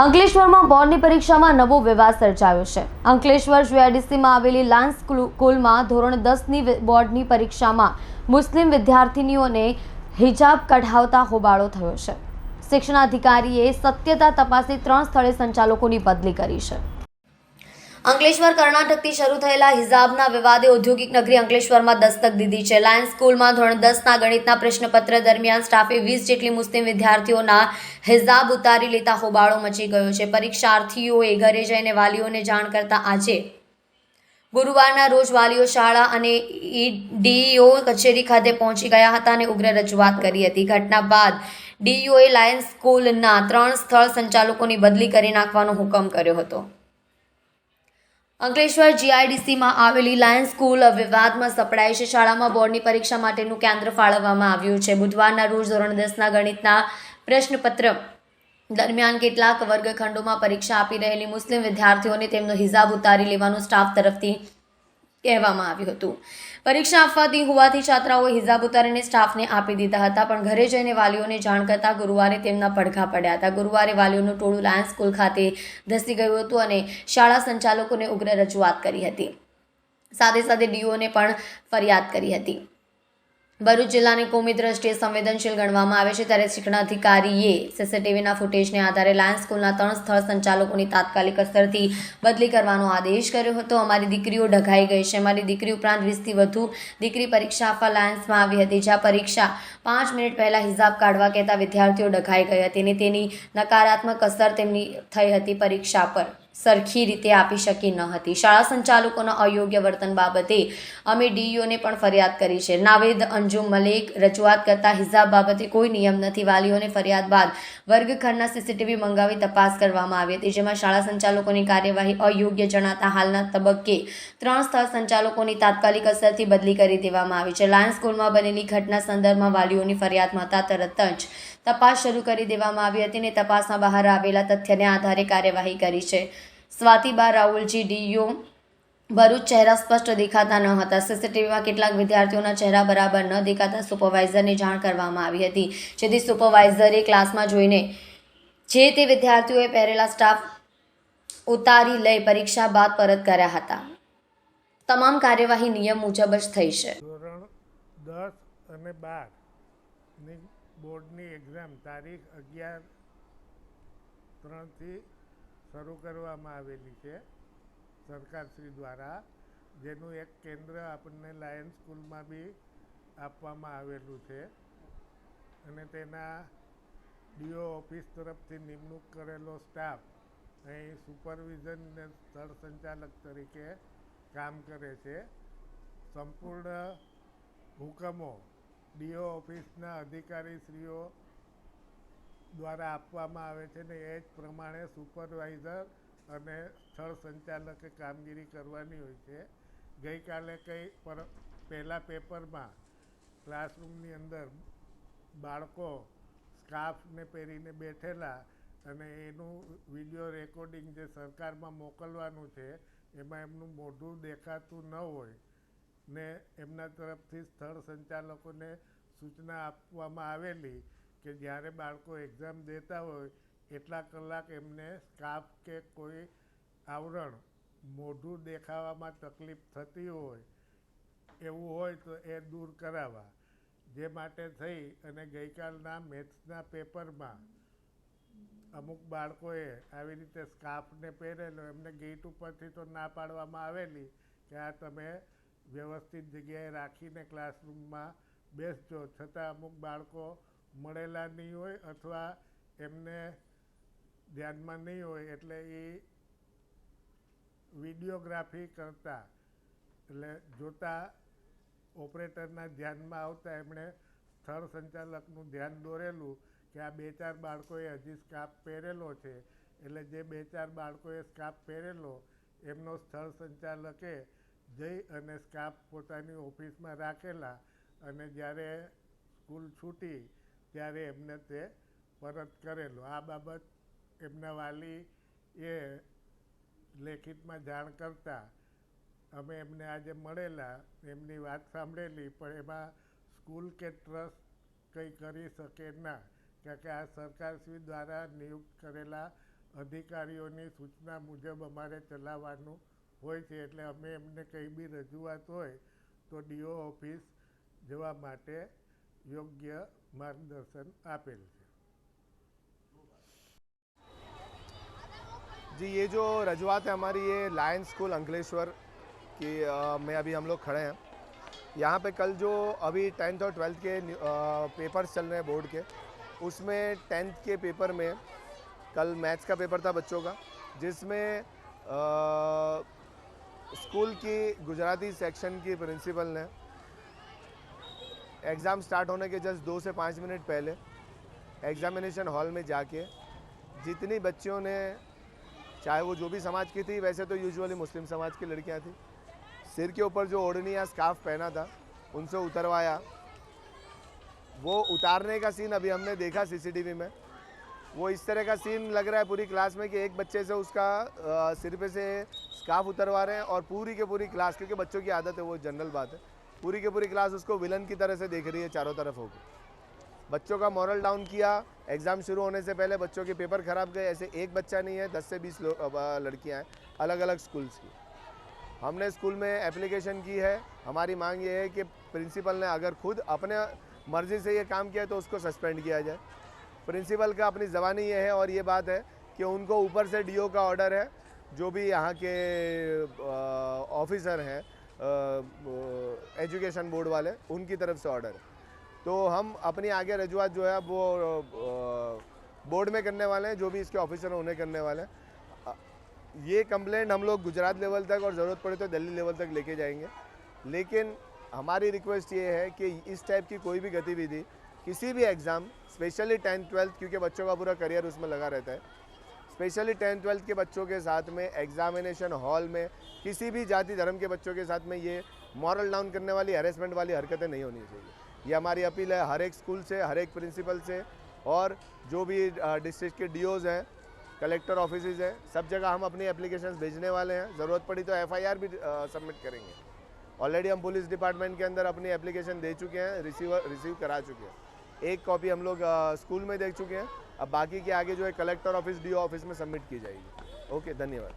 અંકલેશ્વરમાં બોર્ડની પરીક્ષામાં નવો વિવાદ સર્જાયો છે. અંકલેશ્વર જીઆઈડીસીમાં આવેલી લાયન્સ સ્કૂલમાં ધોરણ દસની બોર્ડની પરીક્ષામાં મુસ્લિમ વિદ્યાર્થિનીઓને હિજાબ કઢાવતા હોબાળો થયો છે. શિક્ષણાધિકારીએ સત્યતા તપાસી ત્રણ સ્થળે સંચાલકોની બદલી કરી છે. અંકલેશ્વર કર્ણાટકથી શરૂ થયેલા હિજાબના વિવાદે ઔદ્યોગિક નગરી અંકલેશ્વરમાં દસ્તક દીધી છે. લાયન્સ સ્કૂલમાં ધોરણ દસના ગણિતના પ્રશ્નપત્ર દરમિયાન સ્ટાફે વીસ જેટલી મુસ્લિમ વિદ્યાર્થીઓના હિજાબ ઉતારી લેતા હોબાળો મચી ગયો છે. પરીક્ષાર્થીઓએ ઘરે જઈને વાલીઓને જાણ કરતા આજે ગુરુવારના રોજ વાલીઓ શાળા અને ડીઈઓ કચેરી ખાતે પહોંચી ગયા હતા અને ઉગ્ર રજૂઆત કરી હતી. ઘટના બાદ ડીઈઓએ લાયન્સ સ્કૂલના ત્રણ સ્થળ સંચાલકોની બદલી કરી નાખવાનો હુકમ કર્યો હતો. અંકલેશ્વર જીઆઈડીસીમાં આવેલી લાયન્સ સ્કૂલ વિવાદમાં સપડાય છે. શાળામાં બોર્ડની પરીક્ષા માટેનું કેન્દ્ર ફાળવવામાં આવ્યું છે. બુધવારના રોજ ધોરણ દસના ગણિતના પ્રશ્નપત્ર દરમિયાન કેટલાક વર્ગખંડોમાં પરીક્ષા આપી રહેલી મુસ્લિમ વિદ્યાર્થીઓને તેમનો હિજાબ ઉતારી લેવાનું સ્ટાફ તરફથી કહેવામાં આવ્યું હતું. પરીક્ષા આપવાથી હોવાથી છાત્રાઓએ હિજાબ ઉતારીને સ્ટાફને આપી દીધા હતા, પણ ઘરે જઈને વાલીઓને જાણ કરતા ગુરુવારે તેમના પડઘા પડ્યા હતા. ગુરુવારે વાલીઓનું ટોળું લાયન્સ સ્કૂલ ખાતે ધસી ગયું હતું અને શાળા સંચાલકોને ઉગ્ર રજૂઆત કરી હતી. સાથે સાથે ડીઓને પણ ફરિયાદ કરી હતી. ભરૂચ જિલ્લાની કોમી દ્રષ્ટિએ સંવેદનશીલ ગણવામાં આવે છે ત્યારે શિક્ષણાધિકારીએ સીસીટીવીના ફૂટેજને આધારે લાયન્સ સ્કૂલના ત્રણ સ્થળ સંચાલકોની તાત્કાલિક અસરથી બદલી કરવાનો આદેશ કર્યો હતો. અમારી દીકરીઓ ઢગાઈ ગઈ છે. અમારી દીકરી ઉપરાંત વીસથી વધુ દીકરી પરીક્ષા આપવા લાયન્સમાં આવી હતી, જ્યાં પરીક્ષા પાંચ મિનિટ પહેલાં હિસાબ કાઢવા કહેતા વિદ્યાર્થીઓ ઢગાઈ ગઈ હતી અને તેની નકારાત્મક અસર તેમની થઈ હતી પરીક્ષા પર. સરખી રીતે આપી શકી ન હતી. શાળા સંચાલકોના અયોગ્ય વર્તન બાબતે અમે ડીઈઓને પણ ફરિયાદ કરી છે. નાવેદ અંજુમ મલેક રજૂઆત કરતા હિસાબ બાબતે કોઈ નિયમ નથી. વાલીઓને ફરિયાદ બાદ વર્ગખંડના સીસીટીવી મંગાવી તપાસ કરવામાં આવી હતી, જેમાં શાળા સંચાલકોની કાર્યવાહી અયોગ્ય જણાતા હાલના તબક્કે ત્રણ સ્થળ સંચાલકોની તાત્કાલિક અસરથી બદલી કરી દેવામાં આવી છે. લાયન્સ સ્કૂલમાં બનેલી ઘટના સંદર્ભમાં વાલીઓની ફરિયાદ મળતા તરત જ તપાસ શરૂ કરી દેવામાં આવી હતી અને તપાસમાં બહાર આવેલા તથ્યને આધારે કાર્યવાહી કરી છે. સ્વાતિબા રાહુલજી ડીયુ ભરૂચ ચહેરા સ્પષ્ટ દેખાતા ન હતા. સીસીટીવીમાં કેટલાક વિદ્યાર્થીઓના ચહેરા બરાબર ન દેખાતા સુપરવાઇઝરને જાણ કરવામાં આવી હતી. જેથી સુપરવાઇઝરે ક્લાસમાં જોઈને જે તે વિદ્યાર્થીઓએ પહેરેલા સ્ટાફ ઉતારી લઈ પરીક્ષા બાદ પરત કર્યા હતા. તમામ કાર્યવાહી નિયમ મુજબ જ થઈ છે. ધોરણ દસ અને બારની બોર્ડની એક્ઝામ તારીખ અગિયાર ત્રણથી શરૂ કરવામાં આવેલી છે સરકારશ્રી દ્વારા, જેનું એક કેન્દ્ર આપણને લાયન્સ સ્કૂલમાં બી આપવામાં આવેલું છે. અને તેના ડીઓ ઓફિસ તરફથી નિમણૂક કરેલો સ્ટાફ અહીં સુપરવિઝન ને સ્થળ સંચાલક તરીકે કામ કરે છે. સંપૂર્ણ હુકમો ડીઓ ઓફિસના અધિકારીશ્રીઓ દ્વારા આપવામાં આવે છે ને એ જ પ્રમાણે સુપરવાઇઝર અને સ્થળ સંચાલકે કામગીરી કરવાની હોય છે. ગઈકાલે કંઈ પર, પહેલાં પેપરમાં ક્લાસરૂમની અંદર બાળકો સ્કાર્ફને પહેરીને બેઠેલા અને એનું વીડિયો રેકોર્ડિંગ જે સરકારમાં મોકલવાનું છે, એમાં એમનું મોઢું દેખાતું ન હોય ને એમના તરફથી સ્થળ સંચાલકોને સૂચના આપવામાં આવેલી કે જ્યારે બાળકો એક્ઝામ દેતા હોય, એટલા કલાક એમને સ્કાર્ફ કે કોઈ આવરણ મોઢું દેખાવામાં તકલીફ થતી હોય, એવું હોય તો એ દૂર કરાવવા. જે માટે થઈ અને ગઈકાલના મેથ્સના પેપરમાં અમુક બાળકોએ આવી રીતે સ્કાર્ફને પહેરેલો, એમને ગેટ ઉપરથી તો ના પાડવામાં આવેલી કે આ તમે વ્યવસ્થિત જગ્યાએ રાખીને ક્લાસરૂમમાં બેસજો. છતાં અમુક બાળકો મળેલા નહીં હોય અથવા એમને ધ્યાનમાં નહીં હોય એટલે એ વિડીયોગ્રાફી કરતા. એટલે જોતા ઓપરેટરના ધ્યાનમાં આવતા એમણે સ્થળ સંચાલકનું ધ્યાન દોરેલું કે આ બે ચાર બાળકોએ હજી સ્કાર્ફ પહેરેલો છે. એટલે જે બે ચાર બાળકોએ સ્કાર્ફ પહેરેલો, એમનો સ્થળ સંચાલકે જઈ અને સ્કાર્ફ પોતાની ઓફિસમાં રાખેલા અને જ્યારે સ્કૂલ છૂટી ત્યારે એમને તે પરત કરેલો. આ બાબત એમના વાલી એ લેખિતમાં જાણ કરતા અમે એમને આજે મળેલા, એમની વાત સાંભળેલી, પણ એમાં સ્કૂલ કે ટ્રસ્ટ કંઈ કરી શકે ના, કારણ કે આ સરકારશ્રી દ્વારા નિયુક્ત કરેલા અધિકારીઓની સૂચના મુજબ અમારે ચલાવવાનું હોય છે એટલે અમે એમને કંઈ બી રજૂઆત હોય તો ડીઓ ઓફિસ જવા માટે યોગ્ય માર્ગદર્શન આપેલ છે जी ये जो रजवात है हमारी ये लायन स्कूल अंकलेश्वर की अ, में अभी हम लोग खड़े हैं यहाँ पे कल जो अभी टेंथ और ट्वेल्थ के पेपर्स चल रहे हैं बोर्ड के उसमें टेंथ के पेपर में कल मैथ्स का पेपर था बच्चों का जिसमें अ, स्कूल की गुजराती सेक्शन की प्रिंसिपल ने एग्ज़ाम स्टार्ट होने के जस्ट दो से पाँच मिनट पहले एग्ज़ामिनेशन हॉल में जाके जितनी बच्चियों ने, चाहे वो जो भी समाज की थी, वैसे तो यूजुअली मुस्लिम समाज की लड़कियाँ थी, सिर के ऊपर जो ओढ़नी या स्काफ पहना था, उनसे उतरवाया। वो उतारने का सीन अभी हमने देखा सीसीटीवी में। वो इस तरह का सीन लग रहा है पूरी क्लास में कि एक बच्चे से उसका सिर पे से स्काफ उतरवा रहे हैं और पूरी के पूरी क्लास क्योंकि बच्चों की आदत है, वो जनरल बात है। पूरी के पूरी क्लास उसको विलन की तरह से देख रही है चारों तरफ़ होकर बच्चों का मॉरल डाउन किया एग्ज़ाम शुरू होने से पहले बच्चों के पेपर खराब गए, ऐसे एक बच्चा नहीं है, दस से बीस लड़कियाँ हैं अलग अलग स्कूल्स की। हमने स्कूल में एप्लीकेशन की है, हमारी मांग ये है कि प्रिंसिपल ने अगर खुद अपने मर्ज़ी से ये काम किया तो उसको सस्पेंड किया जाए। प्रिंसिपल का अपनी ज़बानी ये है और ये बात है कि उनको ऊपर से डीओ का ऑर्डर है, जो भी यहाँ के ऑफिसर हैं एजुकेशन बोर्ड वाले, उनकी तरफ़ से ऑर्डर है। तो हम अपनी आगे रजूआत जो है वो बोर्ड में करने वाले हैं, जो भी इसके ऑफिसर हैं, उन्हें करने वाले हैं। ये कंप्लेंट हम लोग गुजरात लेवल तक और ज़रूरत पड़े तो दिल्ली लेवल तक लेके जाएँगे। लेकिन हमारी रिक्वेस्ट ये है कि इस टाइप की कोई भी गतिविधि किसी भी एग्ज़ाम स्पेशली टेंथ ट्वेल्थ क्योंकि बच्चों का पूरा करियर उसमें लगा रहता है। स्पेशली टेंथ ट्वेल्थ के बच्चों के साथ में एग्जामिनेशन हॉल में, किसी भी जाति धर्म के बच्चों के साथ में ये मॉरल डाउन करने वाली हैरेसमेंट वाली हरकतें नहीं होनी चाहिए। ये हमारी अपील है हर एक स्कूल से, हर एक प्रिंसिपल से और जो भी डिस्ट्रिक्ट के डी हैं कलेक्टर ऑफ़िस हैं, सब जगह हम अपनी एप्लीकेशन भेजने वाले हैं। ज़रूरत पड़ी तो एफआईआर भी सबमिट करेंगे। ऑलरेडी हम पुलिस डिपार्टमेंट के अंदर अपनी एप्लीकेशन दे चुके हैं रिसीवर रिसीव करा चुके हैं। एक कॉपी हम लोग अ, स्कूल में देख चुके हैं अब बाकी के आगे जो है कलेक्टर ऑफिस डी ऑफिस में सबमिट की जाएगी ओके धन्यवाद